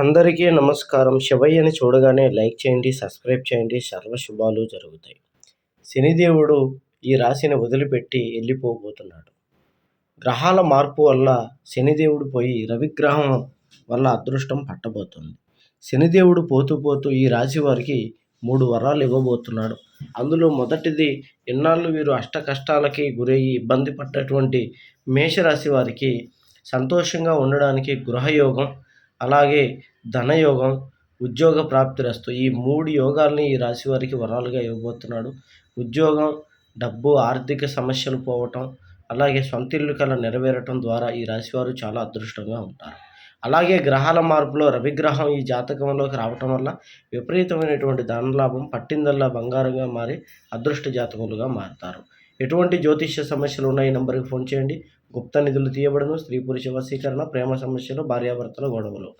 అందరికీ నమస్కారం. శివయ్యని చూడగానే లైక్ చేయండి సబ్స్క్రైబ్ చేయండి. సర్వశుభాలు జరుగుతాయి. శనిదేవుడు ఈ రాశిని వదిలిపెట్టి వెళ్ళిపోబోతున్నాడు గ్రహాల మార్పు వల్ల శనిదేవుడు పోయి రవిగ్రహం వల్ల అదృష్టం పట్టబోతుంది. శనిదేవుడు పోతూ పోతూ ఈ రాశి వారికి మూడు వరాలు ఇవ్వబోతున్నాడు. అందులో మొదటిది ఎన్నాళ్ళు వీరు అష్ట కష్టాలకి గురయ్యి ఇబ్బంది పడ్డటువంటి మేషరాశి వారికి సంతోషంగా ఉండడానికి గృహయోగం అలాగే ధనయోగం ఉద్యోగ ప్రాప్తిరస్తు ఈ మూడు యోగాల్ని ఈ రాశి వారికి వరాలుగా ఇవ్వబోతున్నాడు. ఉద్యోగం డబ్బు ఆర్థిక సమస్యలు పోవటం అలాగే సొంత ఇల్లు కల నెరవేరటం ద్వారా ఈ రాశివారు చాలా అదృష్టంగా ఉంటారు. అలాగే గ్రహాల మార్పులో రవిగ్రహం ఈ జాతకంలోకి రావటం వల్ల విపరీతమైనటువంటి ధనలాభం పట్టిందల్లా బంగారంగా మారి అదృష్ట జాతకులుగా మారుతారు. ఎటువంటి జ్యోతిష్య సమస్యలు ఉన్నాయి నెంబర్కి ఫోన్ చేయండి. గుప్త నిధులు తీయబడను. స్త్రీ పురుష వశీకరణ ప్రేమ సమస్యలు భార్యాభర్తల గొడవలు.